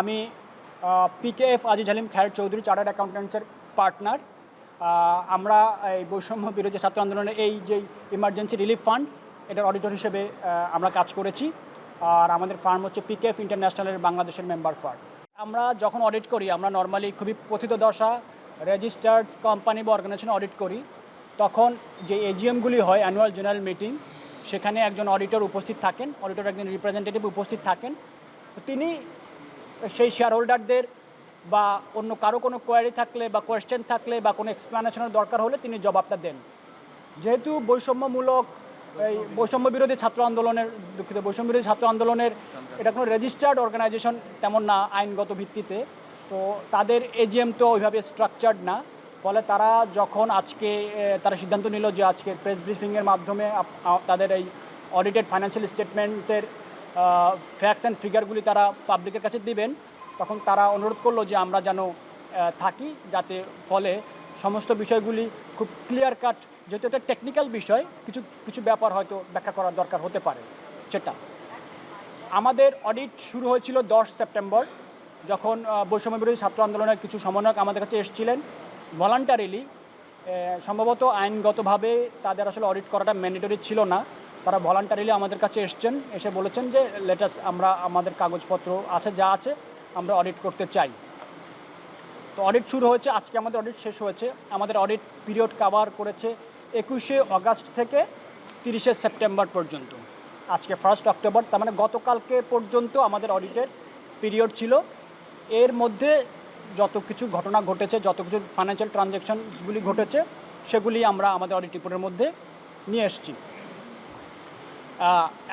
আমি PKF Aziz Halim Khair Chowdhury chartered অ্যাকাউন্ট্যান্টসের partner. আমরা এই বৈষম্য বিরোধী ছাত্র আন্দোলনের এই যে ইমার্জেন্সি রিলিফ ফান্ড, এটার অডিটর হিসেবে আমরা কাজ করেছি। আর আমাদের ফার্ম হচ্ছে পিকেএফ ইন্টারন্যাশনালের বাংলাদেশের মেম্বার ফার্ম। আমরা যখন অডিট করি, আমরা নর্মালি খুবই পথিত দশা, রেজিস্টার্ড কোম্পানি বা অর্গানাইজেশন অডিট করি। তখন যে এজিএমগুলি হয়, অ্যানুয়াল জেনারেল মিটিং, সেখানে একজন অডিটর উপস্থিত থাকেন, অডিটর একজন রিপ্রেজেন্টেটিভ উপস্থিত থাকেন। তিনি সেই শেয়ার হোল্ডারদের বা অন্য কারও কোনো কোয়ারি থাকলে বা কোয়েশ্চেন থাকলে বা কোনো এক্সপ্লানেশনের দরকার হলে তিনি জবাবটা দেন। যেহেতু বৈষম্যমূলক এই বৈষম্য বিরোধী ছাত্র আন্দোলনের, দুঃখিত, বৈষম্য বিরোধী ছাত্র আন্দোলনের এটা কোনো রেজিস্টার্ড অর্গানাইজেশন তেমন না আইনগত ভিত্তিতে। তো তাদের এজিএম তো ওইভাবে স্ট্রাকচার্ড না। ফলে তারা যখন আজকে তারা সিদ্ধান্ত নিল যে আজকে প্রেস ব্রিফিংয়ের মাধ্যমে তাদের এই অডিটেড ফাইন্যান্সিয়াল স্টেটমেন্টের ফ্যাক্টস অ্যান্ড ফিগারগুলি তারা পাবলিকের কাছে দিবেন। তখন তারা অনুরোধ করল যে আমরা যেন থাকি যাতে ফলে সমস্ত বিষয়গুলি খুব ক্লিয়ার কাট যেহেতু এটা টেকনিক্যাল বিষয় কিছু কিছু ব্যাপার হয়তো ব্যাখ্যা করার দরকার হতে পারে সেটা। আমাদের অডিট শুরু হয়েছিল দশ সেপ্টেম্বর যখন আহ, বৈষম্য বিরোধী ছাত্র আন্দোলনের কিছু সমন্বয়ক আমাদের কাছে এসেছিলেন। ভলান্টারিলি সম্ভবত আইনগতভাবে তাদের আসলে অডিট করাটা ম্যান্ডেটরি ছিল না। তারা ভলান্টারিলি আমাদের কাছে এসছেন, এসে বলেছেন যে লেটাস আমরা আমাদের কাগজপত্র আছে, যা আছে, আমরা অডিট করতে চাই। তো অডিট শুরু হয়েছে, আজকে আমাদের অডিট শেষ হয়েছে। আমাদের অডিট পিরিয়ড কাভার করেছে একুশে অগাস্ট থেকে তিরিশে সেপ্টেম্বর পর্যন্ত। আজকে ফার্স্ট অক্টোবর তার মানে গতকালকে পর্যন্ত আমাদের অডিটের পিরিয়ড ছিল। এর মধ্যে যত কিছু ঘটনা ঘটেছে, যত কিছু ফাইন্যান্সিয়াল ট্রানজ্যাকশনসগুলি ঘটেছে, সেগুলি আমরা আমাদের অডিট রিপোর্টের মধ্যে নিয়ে এসেছি।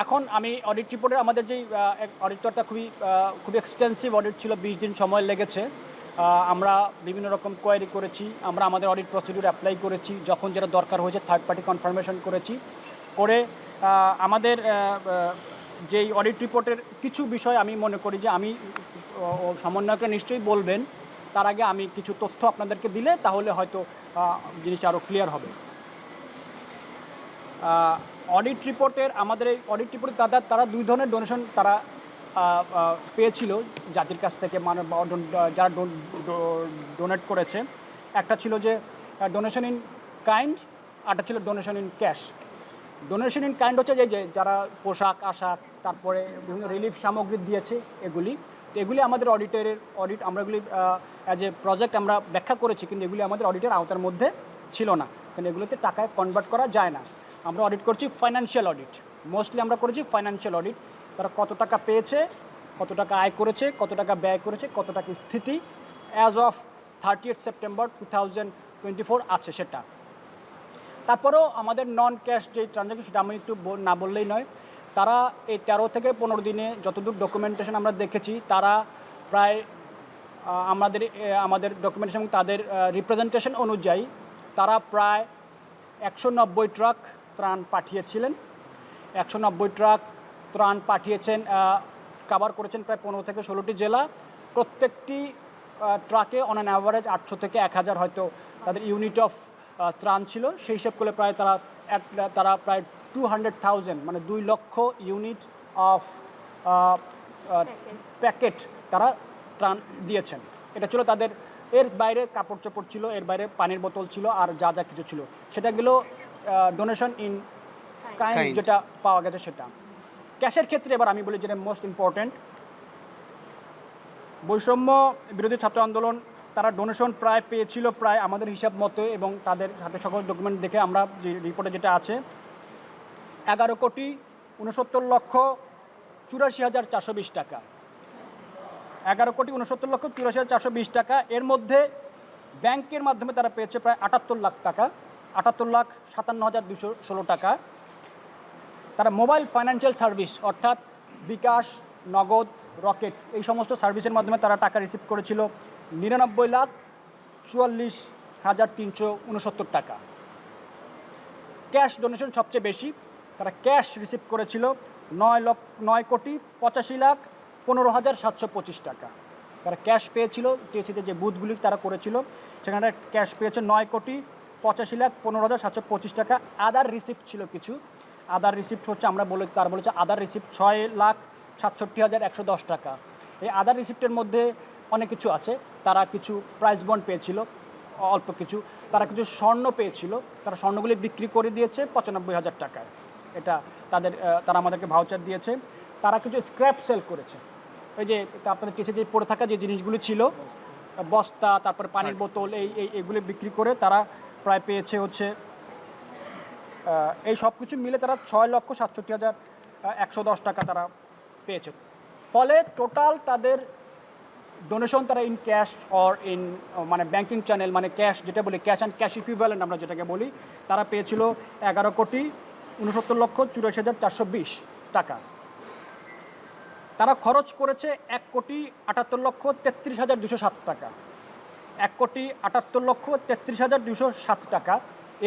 এখন আমি অডিট রিপোর্টে আমাদের যেই অডিটরটা খুবই খুবই এক্সটেন্সিভ অডিট ছিল, বিশ দিন সময় লেগেছে। আমরা বিভিন্ন রকম কোয়ারি করেছি, আমরা আমাদের অডিট প্রসিডিউর অ্যাপ্লাই করেছি, যখন যেটা দরকার হয়েছে থার্ড পার্টি কনফার্মেশন করেছি। করে আমাদের যেই অডিট রিপোর্টের কিছু বিষয় আমি মনে করি যে আমি সমন্বয়করা নিশ্চয়ই বলবেন, তার আগে আমি কিছু তথ্য আপনাদেরকে দিলে তাহলে হয়তো জিনিসটা আরও ক্লিয়ার হবে। অডিট রিপোর্টের আমাদের এই অডিট রিপোর্টে তারা তারা দুই ধরনের ডোনেশন তারা পেয়েছিল জাতির কাছ থেকে মানে যারা ডোনেট করেছে। একটা ছিল যে ডোনেশন ইন কাইন্ড আরটা ছিল donation in cash donation in kind হচ্ছে যে যে, যারা পোশাক, আশাক, তারপরে বিভিন্ন রিলিফ সামগ্রী দিয়েছে এগুলি। তো এগুলি আমাদের অডিটের অডিট আমরা এগুলি অ্যাজ এ প্রজেক্ট আমরা ব্যাখ্যা করেছি, কিন্তু এগুলি আমাদের অডিটের আওতার মধ্যে ছিল না। কারণ এগুলোতে টাকায় কনভার্ট করা যায় না। আমরা অডিট করছি ফাইন্যান্সিয়াল অডিট মোস্টলি আমরা করেছি ফাইন্যান্সিয়াল অডিট তারা কত টাকা পেয়েছে, কত টাকা আয় করেছে, কত টাকা ব্যয় করেছে, কত টাকা স্থিতি। As of thirty September two thousand twenty four আছে সেটা। তারপরেও আমাদের নন ক্যাশ যে ট্রানজ্যাকশন সেটা আমি একটু না বললেই নয়, তারা এই তেরো থেকে পনেরো দিনে যতদূর ডকুমেন্টেশন আমরা দেখেছি, তারা প্রায় আমাদের আমাদের ডকুমেন্টেশন তাদের রিপ্রেজেন্টেশন অনুযায়ী তারা প্রায় একশো নব্বই ট্রাক ত্রাণ পাঠিয়েছিলেন। একশো নব্বই ট্রাক ত্রাণ পাঠিয়েছেন কাভার করেছেন প্রায় পনেরো থেকে ষোলোটি জেলা। প্রত্যেকটি ট্রাকে অন অ্যান অ্যাভারেজ আটশো থেকে এক হাজার হয়তো তাদের ইউনিট অফ ত্রাণ ছিল। সেই হিসেব করলে প্রায় তারা এক, তারা প্রায় টু হান্ড্রেড থাউজেন্ড মানে দুই লক্ষ ইউনিট অফ প্যাকেট তারা ত্রাণ দিয়েছেন। এটা ছিল তাদের, এর বাইরে কাপড় চোপড় ছিল, এর বাইরে পানির বোতল ছিল, আর যা যা কিছু ছিল। সেটা গেল ডোনেশন ইন কাইন্ড যেটা পাওয়া গেছে সেটা। ক্যাশের ক্ষেত্রে এবার আমি বলি যেটা মোস্ট ইম্পর্ট্যান্ট বৈষম্য বিরোধী ছাত্র আন্দোলন তারা ডোনেশন প্রায় পেয়েছিল প্রায় আমাদের হিসাব মতো এবং তাদের হাতে সকল ডকুমেন্ট দেখে আমরা যে রিপোর্টে যেটা আছে এগারো কোটি উনসত্তর লক্ষ চুরাশি হাজার চারশো বিশ টাকা। এগারো কোটি উনসত্তর লক্ষ চুরাশি হাজার চারশো বিশ টাকা। এর মধ্যে ব্যাংকের মাধ্যমে তারা পেয়েছে প্রায় আটাত্তর লাখ টাকা। আটাত্তর লাখ সাতান্ন হাজার দুশো ষোলো টাকা। তারা মোবাইল ফাইন্যান্সিয়াল সার্ভিস, অর্থাৎ বিকাশ, নগদ, রকেট, এই সমস্ত সার্ভিসের মাধ্যমে তারা টাকা রিসিভ করেছিল নিরানব্বই লাখ চুয়াল্লিশ হাজার তিনশো উনসত্তর টাকা। ক্যাশ ডোনেশন সবচেয়ে বেশি, তারা ক্যাশ রিসিভ করেছিল নয় লক্ষ, নয় কোটি পঁচাশি লাখ পনেরো হাজার সাতশো পঁচিশ টাকা। তারা ক্যাশ পেয়েছিল টিএসিতে যে বুথগুলি তারা করেছিল, সেখানে ক্যাশ পেয়েছে নয় কোটি পঁচাশি লাখ পনেরো হাজার সাতশো পঁচিশ টাকা। আদার রিসিপ্ট ছিল কিছু। আদার রিসিপ্ট হচ্ছে আমরা বলে তার বলেছে আদার রিসিপ্ট ছয় লাখ সাতষট্টি হাজার একশো দশ টাকা। এই আদার রিসিপ্টের মধ্যে অনেক কিছু আছে। তারা কিছু প্রাইস বন্ড পেয়েছিল অল্প কিছু। তারা কিছু স্বর্ণ পেয়েছিল। তারা স্বর্ণগুলি বিক্রি করে দিয়েছে পঁচানব্বই হাজার টাকায়। এটা তাদের তারা আমাদেরকে ভাউচার দিয়েছে। তারা কিছু স্ক্র্যাপ সেল করেছে। ওই যে আপনাদের কেসে যে পড়ে থাকা যে জিনিসগুলো ছিল বস্তা তারপরে পানির বোতল এই এই এগুলি বিক্রি করে তারা প্রায় পেয়েছে হচ্ছে এই সব কিছু মিলে তারা ছয় লক্ষ সাতষট্টি হাজার একশো দশ টাকা তারা পেয়েছে। ফলে টোটাল তাদের ডোনেশন তারা ইন ক্যাশ অর ইন মানে ব্যাংকিং চ্যানেল মানে ক্যাশ যেটা বলি ক্যাশ অ্যান্ড ক্যাশ ইকুইভ্যালেন্ট আমরা যেটাকে বলি, তারা পেয়েছিল এগারো কোটি উনসত্তর লক্ষ চুরাশি হাজার চারশো বিশ টাকা। তারা খরচ করেছে এক কোটি আটাত্তর লক্ষ তেত্রিশ হাজার দুশো সাত টাকা। এক কোটি আটাত্তর লক্ষ তেত্রিশ হাজার দুশো সাত টাকা।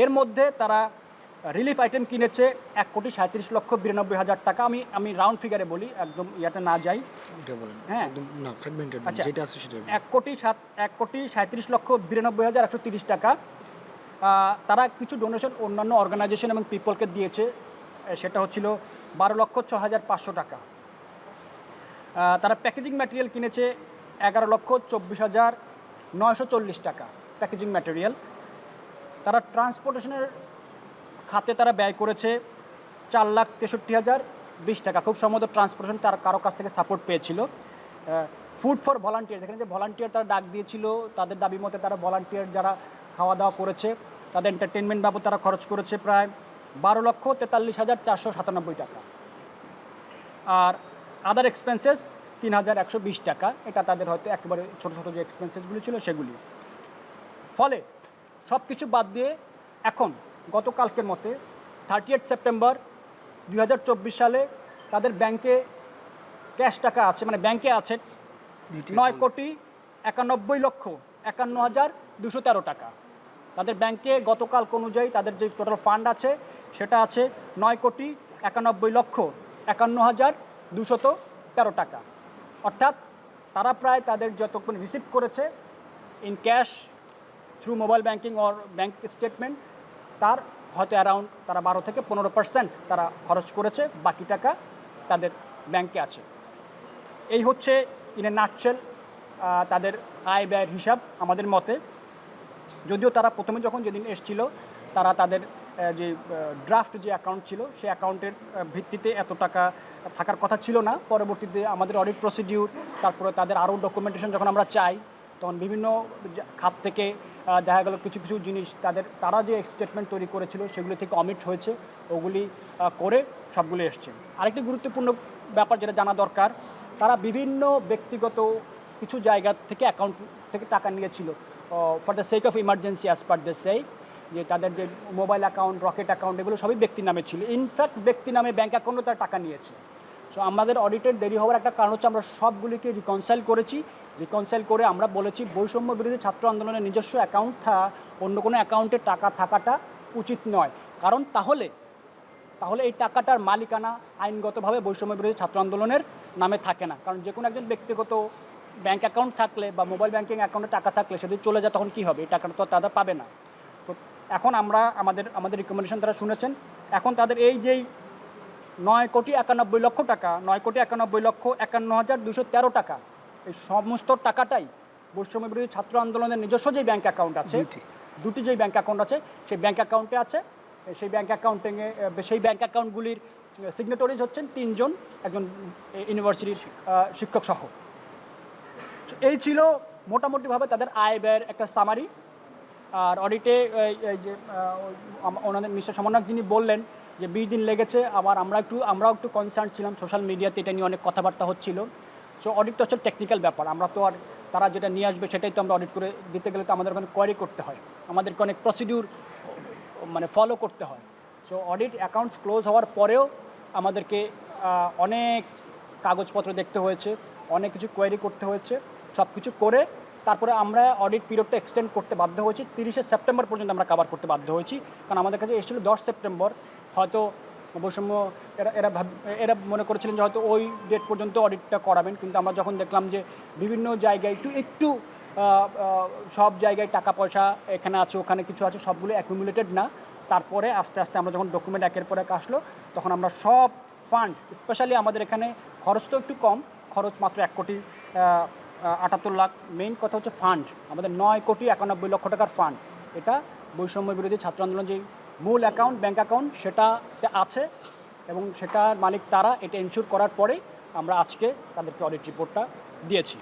এর মধ্যে তারা রিলিফ আইটেম কিনেছে এক কোটি সাঁত্রিশ লক্ষ বিরানব্বই হাজার টাকা। আমি আমি রাউন্ড ফিগারে বলি একদম ইয়াতে না যাই। হ্যাঁ। আচ্ছা। এক কোটি সাত এক কোটি সাঁত্রিশ লক্ষ বিরানব্বই হাজার একশো তিরিশ টাকা। তারা কিছু ডোনেশন অন্যান্য অর্গানাইজেশন এবং পিপলকে দিয়েছে। সেটা হচ্ছিল বারো লক্ষ ছ হাজার পাঁচশো টাকা। তারা প্যাকেজিং ম্যাটেরিয়াল কিনেছে এগারো লক্ষ চব্বিশ হাজার নয়শো চল্লিশ টাকা প্যাকেজিং ম্যাটেরিয়াল। তারা ট্রান্সপোর্টেশনের খাতে তারা ব্যয় করেছে চার লাখ তেষট্টি হাজার বিশ টাকা। খুব সম্ভবত ট্রান্সপোর্টেশন তার কারও কাছ থেকে সাপোর্ট পেয়েছিল। ফুড ফর ভলান্টিয়ার এখানে যে ভলান্টিয়ার তারা ডাক দিয়েছিল, তাদের দাবি মতে তারা ভলান্টিয়ার যারা খাওয়া দাওয়া করেছে, তাদের এন্টারটেনমেন্ট বাবদ তারা খরচ করেছে প্রায় বারো লক্ষ তেতাল্লিশ হাজার চারশো সাতানব্বই টাকা। আর আদার এক্সপেন্সেস তিন হাজার একশো বিশ টাকা। এটা তাদের হয়তো একেবারে ছোটো ছোটো যে এক্সপেন্সেসগুলি ছিল সেগুলি। ফলে সব কিছু বাদ দিয়ে এখন গতকালকের মতে থার্টি এইট সেপ্টেম্বর দু হাজার চব্বিশ সালে তাদের ব্যাংকে ক্যাশ টাকা আছে মানে ব্যাংকে আছে নয় কোটি একানব্বই লক্ষ একান্ন হাজার দুশো তেরো টাকা। তাদের ব্যাংকে গতকাল অনুযায়ী তাদের যে টোটাল ফান্ড আছে সেটা আছে নয় কোটি একানব্বই লক্ষ একান্ন হাজার দুশত তেরো টাকা। অর্থাৎ তারা প্রায় তাদের যতক্ষণ রিসিভ করেছে in cash through mobile banking or bank statement তার হয়তো অ্যারাউন্ড তারা বারো থেকে পনেরো পার্সেন্ট তারা খরচ করেছে, বাকি টাকা তাদের ব্যাংকে আছে। এই হচ্ছে ইন এ নাটসেল তাদের আয় ব্যয়ের হিসাব আমাদের মতে। যদিও তারা প্রথমে যখন যেদিন এসছিল, তারা তাদের যে ড্রাফট যে অ্যাকাউন্ট ছিল, সেই অ্যাকাউন্টের ভিত্তিতে এত টাকা থাকার কথা ছিল না। পরবর্তীতে আমাদের অডিট প্রসিডিউর তারপরে তাদের আরও ডকুমেন্টেশন যখন আমরা চাই, তখন বিভিন্ন খাত থেকে দেখা গেল কিছু কিছু জিনিস তাদের, তারা যে স্টেটমেন্ট তৈরি করেছিল, সেগুলি থেকে অমিট হয়েছে। ওগুলি করে সবগুলি এসছে। আরেকটি গুরুত্বপূর্ণ ব্যাপার যেটা জানা দরকার, তারা বিভিন্ন ব্যক্তিগত কিছু জায়গা থেকে অ্যাকাউন্ট থেকে টাকা নিয়েছিল। For the sake of emergency as per the সেই যে তাদের যে মোবাইল অ্যাকাউন্ট রকেট অ্যাকাউন্ট এগুলো সবই ব্যক্তির নামে ছিল। ইনফ্যাক্ট ব্যক্তি নামে ব্যাঙ্ক অ্যাকাউন্টও তারা টাকা নিয়েছে। সো আমাদের অডিটের দেরি হওয়ার একটা কারণ হচ্ছে আমরা সবগুলিকে রিকনসাইল করেছি। রিকনসাইল করে আমরা বলেছি, বৈষম্য বিরোধী ছাত্র আন্দোলনের নিজস্ব অ্যাকাউন্ট অন্য কোনো অ্যাকাউন্টে টাকা থাকাটা উচিত নয়। কারণ তাহলে তাহলে এই টাকাটার মালিকানা আইনগতভাবে বৈষম্য বিরোধী ছাত্র আন্দোলনের নামে থাকে না। কারণ যে কোনো একজন ব্যক্তিগত ব্যাঙ্ক অ্যাকাউন্ট থাকলে বা মোবাইল ব্যাঙ্কিং অ্যাকাউন্টে টাকা থাকলে সেদিন চলে যায়, তখন কী হবে? এই টাকাটা তো তারা পাবে না। এখন আমরা আমাদের আমাদের রিকমেন্ডেশন তারা শুনেছেন। এখন তাদের এই যেই নয় কোটি একানব্বই লক্ষ টাকা নয় কোটি একানব্বই লক্ষ একান্ন হাজার দুশো তেরো টাকা এই সমস্ত টাকাটাই বৈষম্য বিরোধী ছাত্র আন্দোলনের নিজস্ব যে ব্যাঙ্ক অ্যাকাউন্ট আছে দুটি যেই ব্যাঙ্ক অ্যাকাউন্ট আছে সেই ব্যাঙ্ক অ্যাকাউন্টে আছে সেই ব্যাঙ্ক অ্যাকাউন্টিংয়ে সেই ব্যাঙ্ক অ্যাকাউন্টগুলির সিগনেটরিজ হচ্ছেন তিনজন একজন ইউনিভার্সিটির শিক্ষক সহ। এই ছিল মোটামুটিভাবে তাদের আয় ব্যয়ের একটা সামারি আর অডিটে যে ওনাদের মিস্টার সমন্বয়ক যিনি বললেন যে বিশ দিন লেগেছে, আবার আমরা একটু, আমরাও একটু কনসার্ন ছিলাম সোশ্যাল মিডিয়াতে এটা নিয়ে অনেক কথাবার্তা হচ্ছিল। সো অডিট তো হচ্ছে টেকনিক্যাল ব্যাপার। আমরা তো আর তারা যেটা নিয়ে আসবে সেটাই তো আমরা অডিট করে দিতে গেলে তো আমাদের ওখানে কোয়ারি করতে হয়। আমাদেরকে অনেক প্রসিডিউর মানে ফলো করতে হয়। সো অডিট অ্যাকাউন্টস ক্লোজ হওয়ার পরেও আমাদেরকে অনেক কাগজপত্র দেখতে হয়েছে, অনেক কিছু কোয়ারি করতে হয়েছে। সব কিছু করে তারপরে আমরা অডিট পিরিয়ডটা এক্সটেন্ড করতে বাধ্য হয়েছি। তিরিশে সেপ্টেম্বর পর্যন্ত আমরা কভার করতে বাধ্য হয়েছি। কারণ আমাদের কাছে এসেছিল দশ সেপ্টেম্বর। হয়তো বৈষম্য, এরা এরা ভাব- এরা মনে করেছিলেন যে হয়তো ওই ডেট পর্যন্ত অডিটটা করাবেন। কিন্তু আমরা যখন দেখলাম যে বিভিন্ন জায়গায় একটু একটু সব জায়গায় টাকা পয়সা এখানে আছে, ওখানে কিছু আছে, সবগুলো অ্যাকুমুলেটেড না। তারপরে আস্তে আস্তে আমরা যখন ডকুমেন্ট একের পর এক আসলো, তখন আমরা সব ফান্ড স্পেশালি আমাদের এখানে খরচ তো একটু কম, খরচ মাত্র এক কোটি আটাত্তর লাখ। মেইন কথা হচ্ছে ফান্ড আমাদের নয় কোটি একানব্বই লক্ষ টাকার ফান্ড এটা বৈষম্য বিরোধী ছাত্র আন্দোলন যে মূল অ্যাকাউন্ট ব্যাঙ্ক অ্যাকাউন্ট সেটাতে আছে এবং সেটার মালিক তারা, এটা ইনস্যুর করার পরে আমরা আজকে তাদেরকে অডিট রিপোর্টটা দিয়েছি।